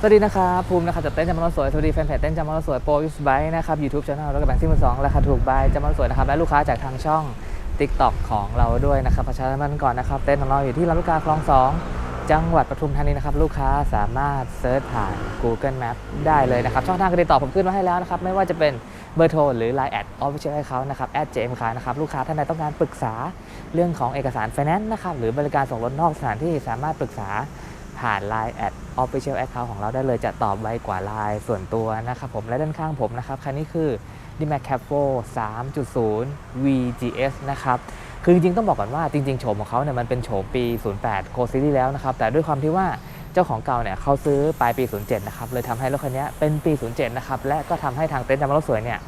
สวัสดีนะครับภูมินะครับจากเต้นจำมันสวยสวัสดีแฟนเพจเต้นจำมันสวยโปรยูสไบนะครับยูทูบช anel แล้วก็แบงค์ที่มือสองราคาถูกบายจำมันสวยนะครับและลูกค้าจากทางช่อง TikTok ของเราด้วยนะครับประชาสัมพันธ์ก่อนนะครับ เต้นของเราอยู่ที่ลำลูกกาคลองสองจังหวัดปทุมธานีนะครับ ลูกค้าสามารถเซิร์ชผ่าน Google Map ได้เลยนะครับ ช่องทางการติดต่อผมขึ้นมาให้แล้วนะครับ ไม่ว่าจะเป็นเบอร์โทรหรือ Line แอดออฟฟิเชียลให้เขานะครับแอดเจมคานะครับ ลูกค้าท่านใดต้องการปรึกษาเรื่องของเอกสารไฟแนนซ์นะครับ หรือบริการส่งรถนอกสถานที่สามารถปรึกษา ผ่าน Line แอด Official Account ของเราได้เลยจะตอบไวกว่า Line ส่วนตัวนะครับผมและด้านข้างผมนะครับคันนี้คือ d m a c c a p o 3.0 VGS นะครับคือจริงๆ ต้องบอกก่อนว่าจริงๆโฉมของเขาเนี่ยมันเป็นโฉมปี 08 Go Series แล้วนะครับแต่ด้วยความที่ว่าเจ้าของเก่าเนี่ยเขาซื้อปลายปี 07 นะครับเลยทำให้รถคันนี้เป็นปี 07 นะครับและก็ทำให้ทางเต็นท์จำรถสวยเนี่ย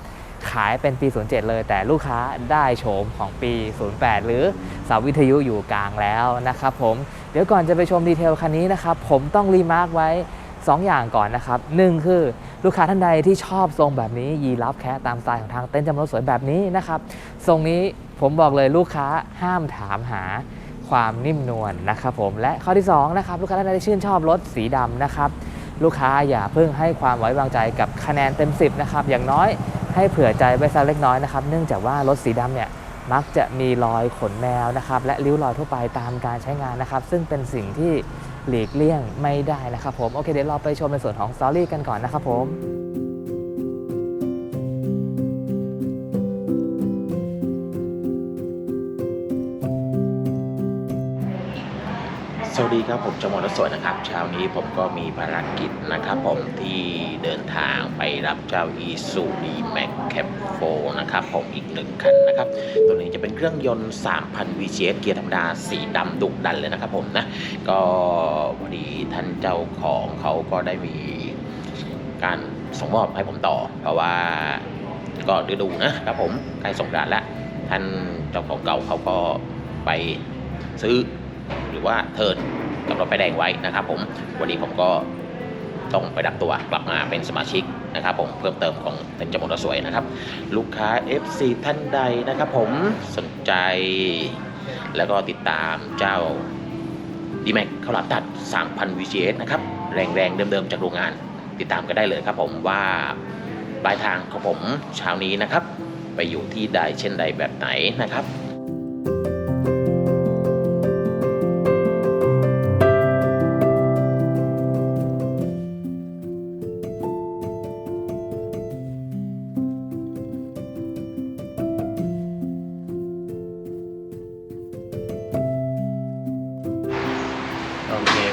ขายเป็นปี 07 เลย แต่ลูกค้าได้โฉมของปี 08 หรือเสาวิทยุอยู่กลางแล้วนะครับผม เดี๋ยวก่อนจะไปชมดีเทลคันนี้นะครับ ผมต้องรีมาร์กไว้ 2 อย่างก่อนนะครับหนึ่งคือลูกค้าท่านใดที่ชอบทรงแบบนี้ ยีรับแค่ตามสไตล์ของทางเต้นท์จำรถสวยแบบนี้นะครับ ทรงนี้ผมบอกเลยลูกค้าห้ามถามหาความนิ่มนวลนะครับผมและข้อที่สองนะครับลูกค้าท่านใดที่ชื่นชอบรถสีดำนะครับ ลูกค้าอย่าเพิ่งให้ความไว้วางใจกับคะแนนเต็ม 10นะครับอย่างน้อยให้เผื่อใจไว้สักเล็กน้อยนะครับเนื่องจากว่ารถสีดำเนี่ยมักจะมีรอยขนแมวนะครับและริ้วรอยทั่วไปตามการใช้งานนะครับ ซึ่งเป็นสิ่งที่หลีกเลี่ยงไม่ได้นะครับผมโอเคเดี๋ยวเราไปชมในส่วนของสตอรี่กันก่อนนะครับผม วัสดีครับผมจมรสวยนะครับเช้านี้ผมก็มีภารกิจนะครับผมที่เดินทางไปรับเจ้า e s u d m a x Cap 4นะครับผมอีกหนึ่งคันนะครับ ตัวนี้จะเป็นเครื่องยนต์ 3,000 VCS เกียร์ธรรมดาสีดำดุดันเลยนะครับผมนะ ก็พอดีท่านเจ้าของเขาก็ได้มีการส่งมอบให้ผมต่อ เพราะว่าก็ฤดูนะครับผมใกล้สงกรานต์แล้ว ท่านเจ้าของเก่าเขาก็ไปซื้อ หรือว่าเทิร์นกับรถไฟแดงไว้นะครับผมวันนี้ผมก็ต้องไปดับตัวกลับมาเป็นสมาชิกนะครับผมเพิ่มเติมของเต็นจมรสวยนะครับ ลูกค้า FC ท่านใดนะครับผมสนใจ แล้วก็ติดตามเจ้า d m a x ข้าวหลามตัด 3,000 VGS นะครับ แรงๆ เดิมๆ จากโรงงาน ติดตามกันได้เลยครับผมว่าปลายทางของผมเช้านี้นะครับ ไปอยู่ที่ใดเช่นใดแบบไหนนะครับ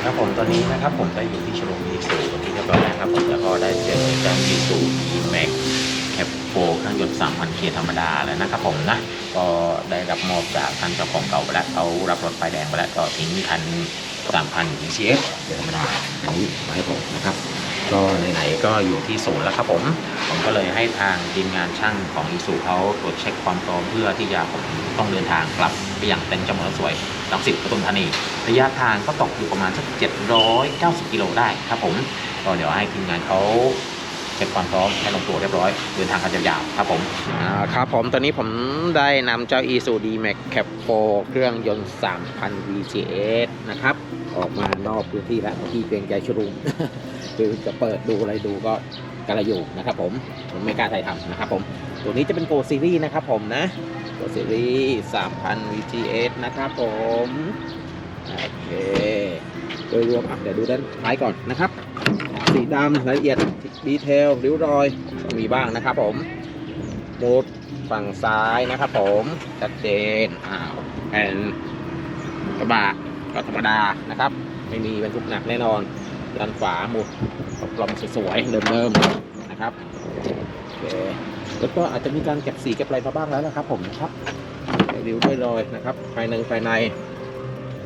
คครับผมตอนนี้นะครับผมได้อยู่ที่โชว์รูมอีซูที่เรียบร้อยนะครับผมแล้วก็ได้เจอเจ้าอีซูดีแม็กแคปโฟเครื่องยนต์3,000เคธรรมดาแล้วนะครับผมนะก็ได้รับมอบจากท่านเจ้าของเก่าไปแล้วเขารับรถไฟแดงไปแล้วก็ทิ้งคัน3,000 VCS เคธรรมดาอันนี้มาให้ผมนะครับ ก็ไหนๆก็อยู่ที่ศูนย์แล้วครับผม ผมก็เลยให้ทางทีมงานช่างของอีซูเขาตรวจเช็คความพร้อมเพื่อที่จะผมต้องเดินทางกลับไปอยังเต็นท์จำนวนสวยลังสิตปทุมธานี ระยะทางก็ตกอยู่ประมาณสัก 790 กิโลได้ครับผมก็เดี๋ยวให้ทีมงานเขาเช็คความพร้อมให้ลงตัวเรียบร้อยเดินทางกันยาวๆครับผมอ่าครับผมตอนนี้ผมได้นำเจ้า Isuzu D-Max Cap 4เครื่องยนต์ 3,000 VCS นะครับ ออกมานอกพื้นที่แล้วที่เกรงใจชรุมคือจะเปิดดูอะไรดูก็กระอยู่นะครับผมผมไม่กล้าถ่ายทำนะครับผม ตัวนี้จะเป็น Go Series นะครับผมนะ Go Series 3,000 VGS นะครับผม โอเคโดยรวมอะเดี๋ยวดูด้านท้ายก่อนนะครับ สีดำรายละเอียดดีเทลริ้วรอยมีบ้างนะครับผมมูดฝั่งซ้ายนะครับผมชัดเจนอ้าวแผ่นกระบะก็ธรรมดานะครับ ไม่มีบรรทุกหนักแน่นอนด้านขวาหมุดกลมสวยๆเดิมๆนะครับโอเคแล้วก็อาจจะมีการเก็บสีเก็บอะไรมาบ้างแล้วนะครับผมนะครับริ้วด้วยรอยนะครับภายในภายใน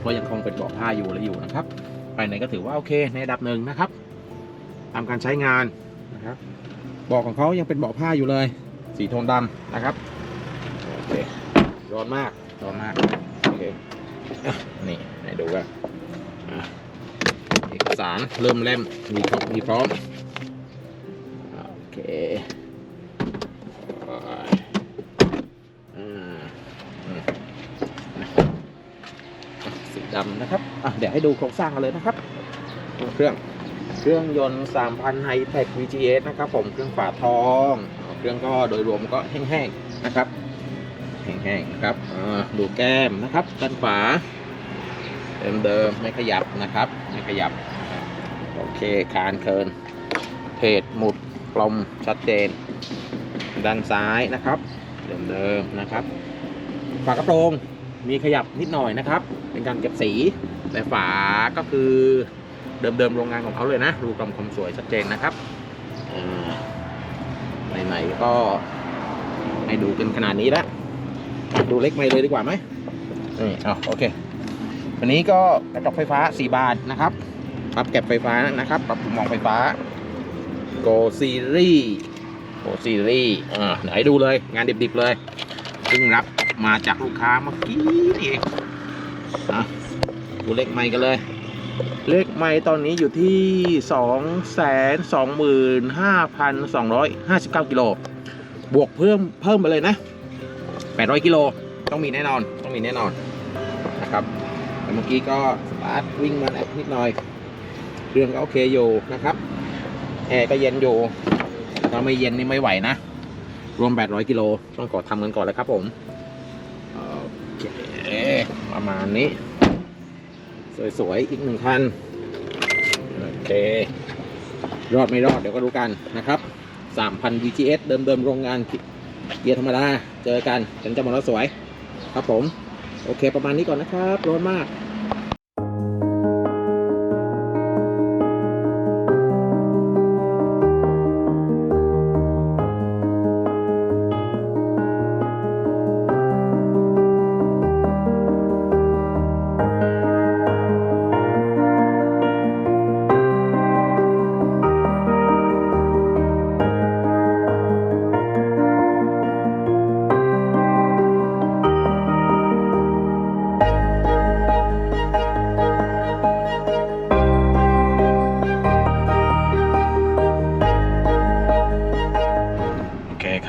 ก็ยังคงเป็นเบาะผ้าอยู่และอยู่นะครับภายในก็ถือว่าโอเคในระดับหนึ่งนะครับตามการใช้งานนะครับเบาะของเขายังเป็นเบาะผ้าอยู่เลย สีโทนดำนะครับโอเคร้อนมากร้อนมากโอเคอะนี่ไหนดูกันอะเอกสารเริ่มเล่มมีครบมีพร้อมโอเคอ่าอืมอืม สี ดำนะครับอะเดี๋ยวให้ดูโครงสร้างกันเลยนะครับ เครื่องเครื่องยนต์ 3,000 High Tech VGS นะครับ ผมเครื่องฝาทอง เครื่องก็โดยรวมก็แห้งๆนะครับ แห้งๆนะครับดูแก้มนะครับด้านขวาเดิมๆไม่ขยับนะครับ ไม่ขยับ โอเคคานเคินเพจหมุดกลมชัดเจน ด้านซ้ายนะครับ เดิมๆนะครับ ฝากระโปรง มีขยับนิดหน่อยนะครับ เป็นการเก็บสีแต่ฝาก็คือเดิมๆโรงงานของเขาเลยนะรูกลมคมสวยชัดเจนนะครับไหนๆก็ให้ดูกันขนาดนี้แล้วดูเล็กไม่เลยดีกว่าไหมนี่เอาโอเควันนี้ก็กระจกไฟฟ้า 4 บาทนะครับปรับเก็บไฟฟ้านะครับ ปรับมุมมองไฟฟ้า Go Series Go Series อ่าไหนดูเลยงานดิบๆเลยซึ่งรับ มาจากลูกค้าเมื่อกี้นี่เองอะดูเลขไม่กันเลย เลขไม่ตอนนี้อยู่ที่2 2 5 2 5 9กิโล บวกเพิ่มเพิ่มไปเลยนะ800กิโลต้องมีแน่นอนต้องมีแน่นอนนะครับแต่เมื่อกี้ก็สตาร์ทวิ่งมาแล้วนิดหน่อยเครื่องก็โอเคอยู่นะครับแอร์ก็เย็นอยู่ถ้าไม่เย็นนี่ไม่ไหวนะ รวม 800 กิโล ต้องกดทำกันก่อนแล้วครับผม ประมาณนี้ สวยๆ อีกหนึ่งคัน โอเค รอดไม่รอดเดี๋ยวก็รู้กันนะครับ 3,000 VGS เดิมๆโรงงานเกียร์ธรรมดา เจอกันฉันจะมาแล้วสวย ครับผม โอเคประมาณนี้ก่อนนะครับร้อนมาก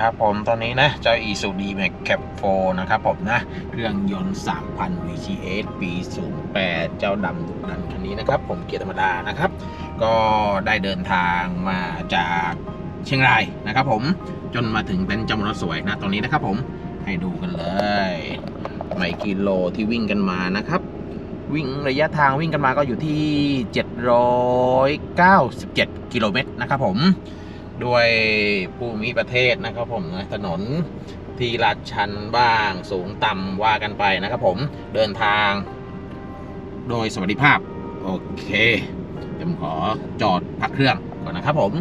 ครับผมตอนนี้นะเจ้า i s u d Max Cap 4นะครับผมนะ เครื่องยนต์ 3,000 VGS ปี 08 เจ้าดำดุดันคันนี้นะครับ ผมเกียร์ธรรมดานะครับ ก็ได้เดินทางมาจากเชียงรายนะครับผมจนมาถึงเต็นจามรสวยนะตอนนี้นะครับผมให้ดูกันเลยไม่กิโลที่วิ่งกันมานะครับ วิ่งระยะทางวิ่งกันมาก็อยู่ที่ 797 กิโลเมตรนะครับผม ด้วยภูมิประเทศนะครับผมนะถนนที่ลาดชันบ้างสูงต่ำว่ากันไปนะครับผมเดินทาง โดยสวัสดิภาพ โอเคเดี๋ยวผมขอจอดพักเครื่องก่อนนะครับผม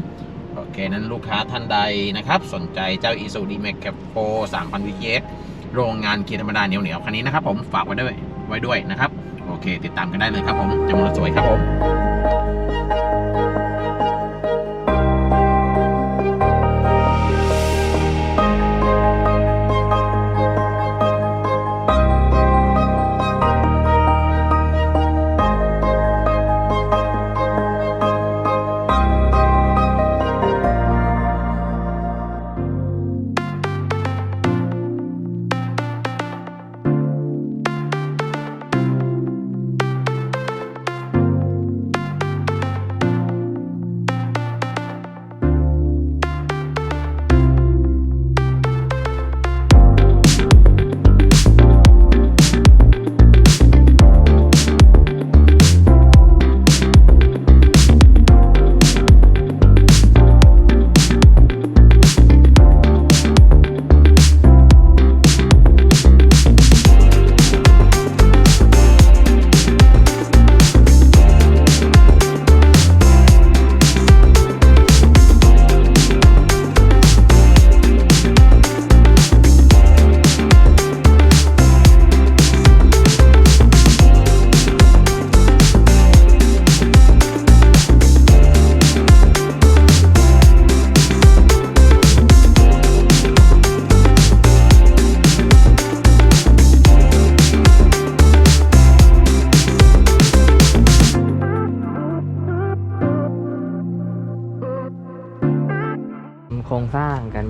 โอเค นั้นลูกค้าท่านใดนะครับ สนใจเจ้า i s u d m a x Cap 4 3,000 VGS โรงงานเกียร์ธรรมดาเหนียวๆคันนี้นะครับผมฝากไว้ด้วยไว้ด้วยนะครับ โอเค ติดตามกันได้เลยครับผมจำนวนสวยครับผม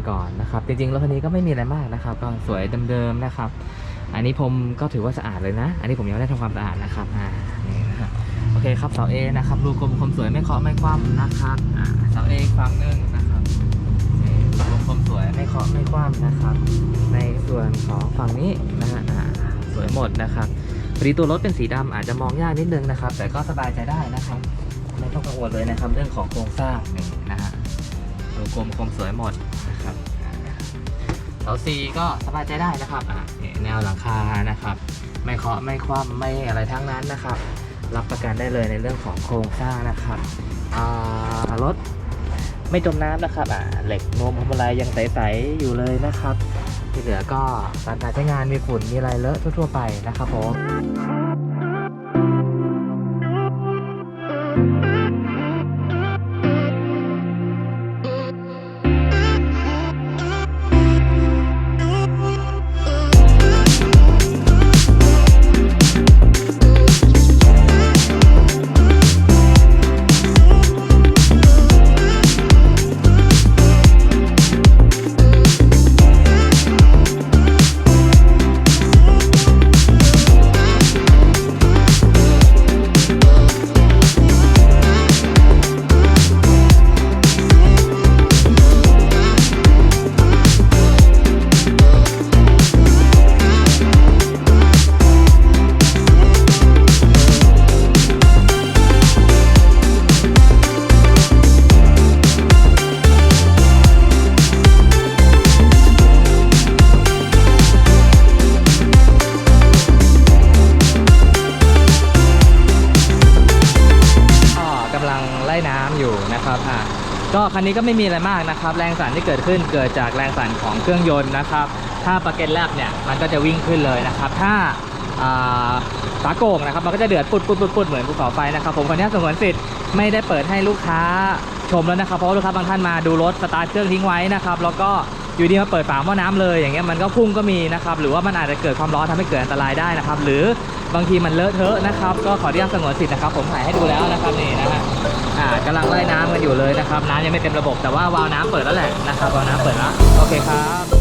ก่อนนะครับ จริงๆรถคันนี้ก็ไม่มีอะไรมากนะครับ ก็สวยเดิมๆนะครับ อันนี้ผมก็ถือว่าสะอาดเลยนะ อันนี้ผมยังไม่ได้ทำความสะอาดนะครับอ่านี่นะครับโอเคครับเสา A นะครับรูกลมคมสวยไม่เคาะไม่คว่ำนะครับอ่าเสา A อีกฝั่งนึ่งนะครับรูกลมคมสวยไม่เคาะไม่คว่ำนะครับ ในส่วนของฝั่งนี้นะฮะอ่าสวยหมดนะครับพอดีตัวรถเป็นสีดำอาจจะมองยากนิดนึงนะครับ แต่ก็สบายใจได้นะครับไม่ต้องกังวลเลยนะครับ เรื่องของโครงสร้างนี่นะฮะ รูกลมคมสวยหมดนะครับเสา C ก็สบายใจได้นะครับแนวหลังคานะครับ ไม่เคาะไม่คว่ำไม่อะไรทั้งนั้นนะครับ รับประกันได้เลยในเรื่องของโครงสร้างนะครับรถไม่จมน้ำนะครับเหล็กนวมพวงมาลัยยังใสๆอยู่เลยนะครับ ที่เหลือก็การใช้งานมีฝุ่นมีอะไรเลอะทั่วๆไปนะครับผม คันนี้ก็ไม่มีอะไรมากนะครับ แรงสั่นที่เกิดขึ้นเกิดจากแรงสั่นของเครื่องยนต์นะครับ ถ้าปากเก็ตแลบเนี่ยมันก็จะวิ่งขึ้นเลยนะครับ ถ้าอ่าฝาโก่งนะครับมันก็จะเดือดปุดปุดปุดปุดเหมือนภูเขาไฟนะครับผมคนนี้สงวนสิทธิ์ไม่ได้เปิดให้ลูกค้าชมแล้วนะครับ เพราะลูกค้าบางท่านมาดูรถสตาร์ทเครื่องทิ้งไว้นะครับ แล้วก็ อยู่ดีมาเปิดฝาหม้อน้ำเลยอย่างเงี้ยมันก็พุ่งก็มีนะครับหรือว่ามันอาจจะเกิดความร้อนทำให้เกิดอันตรายได้นะครับ หรือบางทีมันเลอะเทอะนะครับ ก็ขออนุญาตสงวนสิทธิ์นะครับ ผมถ่ายให้ดูแล้วนะครับนี่นะฮะอ่ากำลังไล่น้ำกันอยู่เลยนะครับน้ำยังไม่เต็มระบบแต่ว่าวาล์วน้ำเปิดแล้วแหละนะครับวาล์วน้ำเปิดแล้วโอเคครับ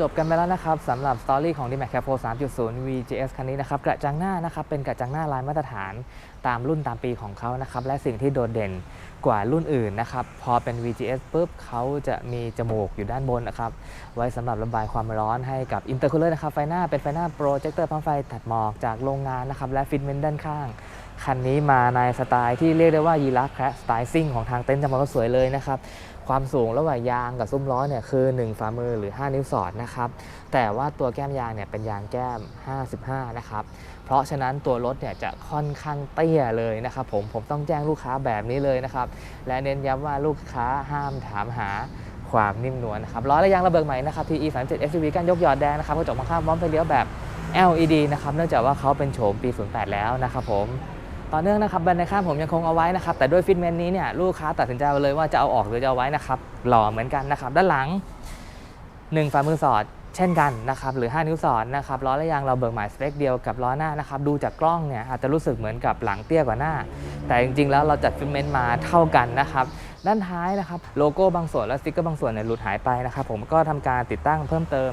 จบกันไปแล้วนะครับสำหรับสตอรี่ของ d m a x Capo 3.0 VGS คันนี้นะครับกระจังหน้านะครับเป็นกระจังหน้าลายมาตรฐานตามรุ่นตามปีของเขานะครับและสิ่งที่โดดเด่นกว่ารุ่นอื่นนะครับพอเป็น VGS ปุ๊บเขาจะมีจมูกอยู่ด้านบนนะครับไว้สำหรับระบายความร้อนให้กับอินเตอร์คูลเลอร์นะครับไฟหน้าเป็นไฟหน้าโปรเจคเตอร์พังไฟตัดหมอกจากโรงงานนะครับและฟิตเมนต์ด้านข้าง คันนี้มาในสไตล์ที่เรียกได้ว่ายีราฟแคร์สไตล์ซิ่งของทางเต็นท์จำลองรถสวยเลยนะครับความสูงระหว่างยางกับซุ้มล้อเนี่ยคือ 1 ฝ่ามือหรือ 5 นิ้วสอดนะครับแต่ว่าตัวแก้มยางเนี่ยเป็นยางแก้ม 55 นะครับเพราะฉะนั้นตัวรถเนี่ยจะค่อนข้างเตี้ยเลยนะครับผมผมต้องแจ้งลูกค้าแบบนี้เลยนะครับและเน้นย้ำว่าลูกค้าห้ามถามหาความนิ่มนวลนะครับล้อและยางระเบิดใหม่นะครับ TE 3 7 SUV กันยกหยอดแดงนะครับกระจกมองข้างพร้อมไฟเลี้ยวแบบ LED นะครับเนื่องจากว่าเขาเป็นโฉมปี 08 แล้วนะครับผม ต่อเนื่องนะครับแบรนด์ในข้างผมยังคงเอาไว้นะครับแต่ด้วยฟิตเมนต์นี้เนี่ยลูกค้าตัดสินใจเลยว่าจะเอาออกหรือจะเอาไว้นะครับหล่อเหมือนกันนะครับด้านหลัง 1ฝ่ามือสอดเช่นกันนะครับหรือ 5 นิ้วสอดนะครับล้อและยางเราเบิกหมายสเปคเดียวกับล้อหน้านะครับดูจากกล้องเนี่ยอาจจะรู้สึกเหมือนกับหลังเตี้ยกว่าหน้า แต่จริงๆ แล้วเราจัดฟิตเมนต์มาเท่ากันนะครับด้านท้ายนะครับโลโก้บางส่วนและสติ๊กเกอร์บางส่วนเนี่ยหลุดหายไปนะครับผมก็ทำการติดตั้งเพิ่มเติม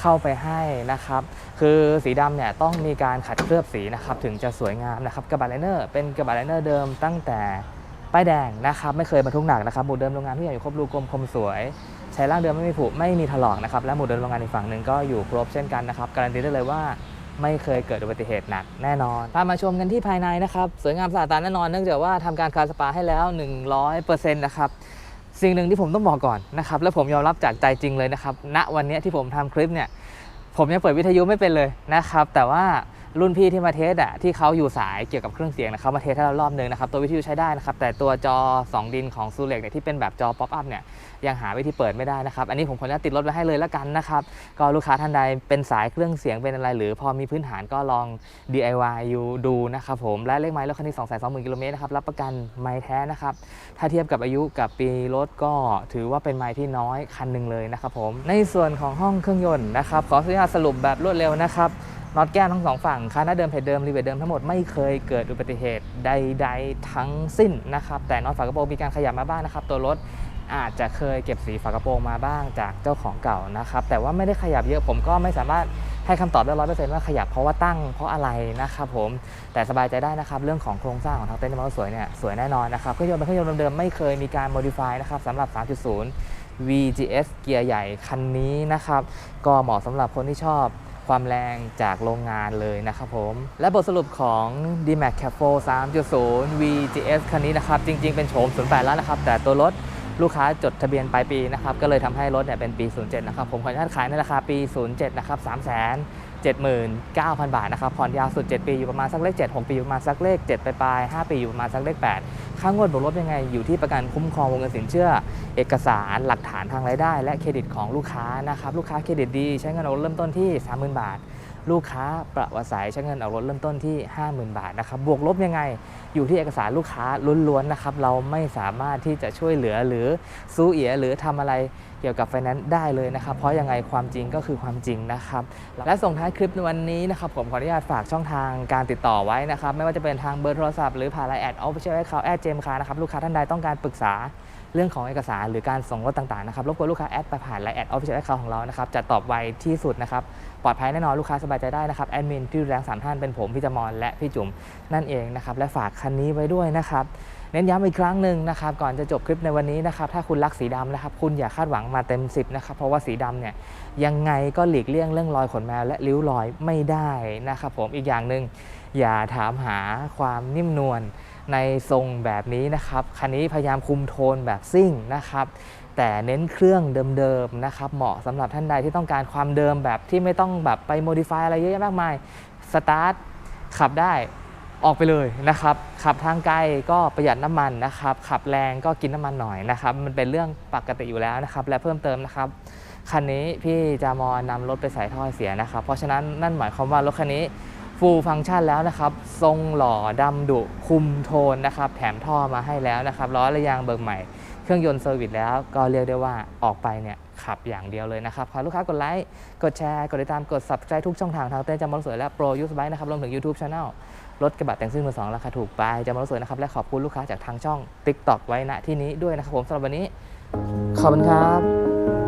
เข้าไปให้นะครับ คือสีดำเนี่ยต้องมีการขัดเคลือบสีนะครับถึงจะสวยงามนะครับกระบะไลเนอร์เป็นกระบะไลเนอร์เดิมตั้งแต่ป้ายแดงนะครับไม่เคยบรรทุกหนักนะครับหมุดเดิมโรงงานทุกอย่างอยู่ครบรูกลมคมสวยใช้ร่างเดิมไม่มีผุไม่มีถลอกนะครับและหมุดเดิมโรงงานอีกฝั่งหนึ่งก็อยู่ครบเช่นกันนะครับการันตีได้เลยว่าไม่เคยเกิดอุบัติเหตุหนักแน่นอนพามาชมกันที่ภายในนะครับสวยงามสะอาดตาแน่นอนเนื่องจากว่าทำการคาสปาให้แล้ว 100%นะครับ สิ่งหนึ่งที่ผมต้องบอกก่อนนะครับและผมยอมรับจากใจจริงเลยนะครับณวันนี้ที่ผมทำคลิปเนี่ยผมยังเปิดวิทยุไม่เป็นเลยนะครับ แต่ว่า รุ่นพี่ที่มาเทสอะที่เขาอยู่สายเกี่ยวกับเครื่องเสียงนะครับมาเทสให้เรารอบหนึงนะครับตัววิทยุใช้ได้นะครับแต่ตัวจอ 2 ดินของซูเล็กเนี่ยที่เป็นแบบจอป๊อปอัพเนี่ยยังหาวิธีเปิดไม่ได้นะครับ อันนี้ผมขออนุญาตติดรถไว้ให้เลยละกันนะครับ ก็ลูกค้าท่านใดเป็นสายเครื่องเสียงเป็นอะไร หรือพอมีพื้นฐานก็ลอง DIY อยู่ดูนะครับผม และเลขไมล์รถคันนี้2 2 0 0 0กิโลเมตรนะครับ รับประกันไมล์แท้นะครับ ถ้าเทียบกับอายุกับปีรถก็ถือว่าเป็นไมล์ที่น้อยคันหนึ่งเลยนะครับผม ในส่วนของห้องเครื่องยนต์นะครับ ขออนุญาตสรุปแบบรวดเร็วนะครับ น็อตแก้มทั้งสองฝั่งคาหน้าเดิมเพจเดิมรีเวทเดิมทั้งหมดไม่เคยเกิดอุบัติเหตุใด ๆ ทั้งสิ้นนะครับแต่น็อตฝากระโปรงมีการขยับมาบ้างนะครับตัวรถอาจจะเคยเก็บสีฝากระโปรงมาบ้างจากเจ้าของเก่านะครับแต่ว่าไม่ได้ขยับเยอะผมก็ไม่สามารถให้คำตอบได้ร้อยเปอร์เซ็นต์ว่าขยับเพราะว่าตั้งเพราะอะไรนะครับผมแต่สบายใจได้นะครับเรื่องของโครงสร้างของทางเต็นมอเตอร์สวยเนี่ยสวยแน่นอนนะครับเครื่องยนต์เป็นเครื่องยนต์เดิมๆไม่เคยมีการ modify นะครับสำหรับ 3.0 VGS เกียร์ใหญ่คันนี้นะครับก็เหมาะสำหรับคนที่ชอบ ความแรงจากโรงงานเลยนะครับผม และบทสรุปของ D-Max Cap 4 3.0 VGS คันนี้นะครับ จริง ๆ เป็นโฉม 08 แล้วนะครับ แต่ตัวรถลูกค้าจดทะเบียนปลายปีนะครับ ก็เลยทำให้รถเนี่ยเป็นปี 07 นะครับ ผมขออนุญาตขายในราคาปี 07 นะครับ3 0 0 0 79,000 บาทนะครับผ่อนยาวสุด 7 ปีอยู่ประมาณสักเลข 7 6 ปีอยู่ประมาณสักเลข7ปปลายๆ5ปีอยู่ประมาณสักเลข 8 ค่างวดบวกลบยังไงอยู่ที่ประกันคุ้มครองวงเงินสินเชื่อ เอกสารหลักฐานทางรายได้ และเครดิตของลูกค้านะครับลูกค้าเครดิตดีใช้เงินออกรถเริ่มต้นที่ 30,000 บาท ลูกค้าประวัติสายใช้เงินออกรถเริ่มต้นที่ 50,000 บาทนะครับบวกลบยังไงอยู่ที่เอกสารลูกค้าล้วนๆนะครับเราไม่สามารถที่จะช่วยเหลือหรือซูเอียหรือทำอะไร เกี่ยวกับไฟแนนซ์ได้เลยนะครับ เพราะยังไงความจริงก็คือความจริงนะครับ และส่งท้ายคลิปในวันนี้นะครับ ผมขออนุญาตฝากช่องทางการติดต่อไว้นะครับ ไม่ว่าจะเป็นทางเบอร์โทรศัพท์หรือผ่านไลน์แอดออฟฟิเชียลแอดเขาแอดเจมคานะครับลูกค้าท่านใดต้องการปรึกษาเรื่องของเอกสารหรือการส่งรถต่างๆนะครับรบกวนลูกค้าแอดไปผ่านไลน์แอดออฟฟิเชียลแอดเขาของเรานะครับจะตอบไวที่สุดนะครับปลอดภัยแน่นอนลูกค้าสบายใจได้นะครับแอดมินที่ดูแลสามท่านเป็นผมพี่จมรและพี่จุ๋มนั่นเองนะครับและฝากคันนี้ไว้ด้วยนะครับ เน้นย้ำอีกครั้งหนึ่งนะครับก่อนจะจบคลิปในวันนี้นะครับถ้าคุณรักสีดำนะครับคุณอย่าคาดหวังมาเต็ม 10นะครับเพราะว่าสีดำเนี่ยยังไงก็หลีกเลี่ยงเรื่องรอยขนแมวและริ้วรอยไม่ได้นะครับผมอีกอย่างหนึ่งอย่าถามหาความนิ่มนวลในทรงแบบนี้นะครับคันนี้พยายามคุมโทนแบบซิ่งนะครับแต่เน้นเครื่องเดิมๆนะครับเหมาะสำหรับท่านใดที่ต้องการความเดิมแบบที่ไม่ต้องแบบไปโมดิฟายอะไรเยอะแยะมากมายสตาร์ทขับได้ ออกไปเลยนะครับ ขับทางไกลก็ประหยัดน้ำมันนะครับ ขับแรงก็กินน้ำมันหน่อยนะครับ มันเป็นเรื่องปกติอยู่แล้วนะครับ และเพิ่มเติมนะครับคันนี้พี่จามอนำรถไปใส่ท่อเสียนะครับ เพราะฉะนั้นนั่นหมายความว่ารถคันนี้ฟูลฟังก์ชันแล้วนะครับ ทรงหล่อดำดุคุมโทนนะครับ แถมท่อมาให้แล้วนะครับล้อระยางเบิกใหม่ เครื่องยนต์เซอร์วิสแล้วก็เรียกได้ว่าออกไปเนี่ยขับอย่างเดียวเลยนะครับขอลูกค้ากดไลค์ กดแชร์ กดติดตาม กด subscribe ทุกช่องทางทางเต้นจำมรสวยและโปรยูสไบนะครับรวมถึง YouTube Channel รถกระบะแต่งซิ่งมือสองราคาถูกไปจำมรสวยนะครับ และขอบคุณลูกค้าจากทางช่อง TikTok ไว้ณที่นี้ด้วยนะครับผมสำหรับวันนี้ ขอบคุณครับ